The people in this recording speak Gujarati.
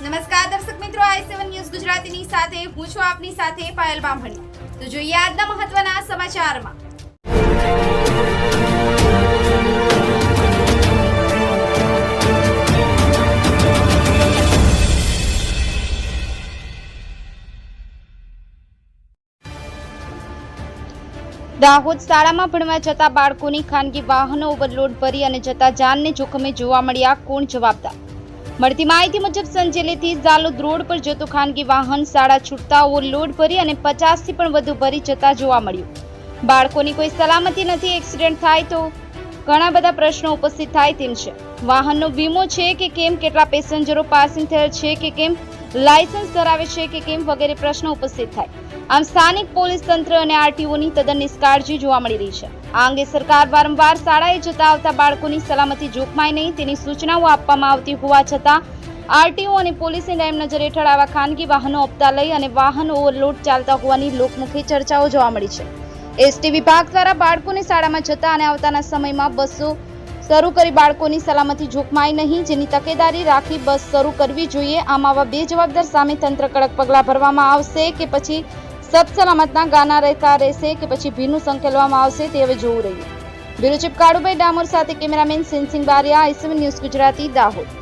નમસ્કાર દર્શક મિત્રો, આઈ સેવન ન્યૂઝ ગુજરાતીની સાથે, હું છું આપની સાથે પાયલ બામણી. તો જોઈએ આજના મહત્વના સમાચારમાં. દાહોદ શાળામાં ભણવા જતા બાળકોની ખાનગી વાહનો ઓવરલોડ ભરી અને જતા જાનને જોખમે જોવા મળ્યા કોણ જવાબદાર? મળતી માહિતી મુજબ સંજેલીથી ઝાલોદ રોડ પર જતું ખાનગી વાહન શાળા છૂટતા ઓવરલોડ ભરી અને પચાસથી પણ વધુ ભરી જતા જોવા મળ્યું. બાળકોની કોઈ સલામતી નથી, એક્સિડન્ટ થાય તો ઘણા બધા પ્રશ્નો ઉપસ્થિત થાય તેમ છે. વાહનનો વીમો છે કે કેમ? કેટલા પેસેન્જરો પાસિંગ થયેલ છે કે કેમ? લાયસન્સ ધરાવે છે કે કેમ વગેરે પ્રશ્નો ઉપસ્થિત થાય. આમ સ્થાનિક પોલીસ તંત્ર અને આરટીઓની તદ્દન નિષ્કાળજી જોવા મળી રહી છે. આ અંગે સરકાર વારંવાર શાળાએ જતા આવતા બાળકોની સલામતી જોખમાય નહીં તેની સૂચનાઓ આપવામાં આવતી હોવા છતાં, આરટીઓ અને પોલીસની કાયમ નજર હેઠળ આવા ખાનગી વાહનો અપતા લઈ અને વાહન ઓવરલોડ ચાલતા હોવાની લોકમુખી ચર્ચાઓ જોવા મળી છે. એસટી વિભાગ દ્વારા બાળકોને શાળામાં જતા અને આવતાના સમયમાં બસો શરૂ કરી બાળકોની સલામતી જોખમાય નહીં, જેની તકેદારી રાખી બસ શરૂ કરવી જોઈએ. આમ આવા બે જવાબદાર સામે તંત્ર કડક પગલાં ભરવામાં આવશે કે પછી સલામતના ગાના રહેતા રહેશે કે પછી ભીનું સંકેલવામાં આવશે તે હવે જોવું રહ્યું. બ્યુરો ચીફ કાળુભાઈ ડામોર સાથે cameraman Sinhsinh Bariya I C one news Gujarati, Dahod.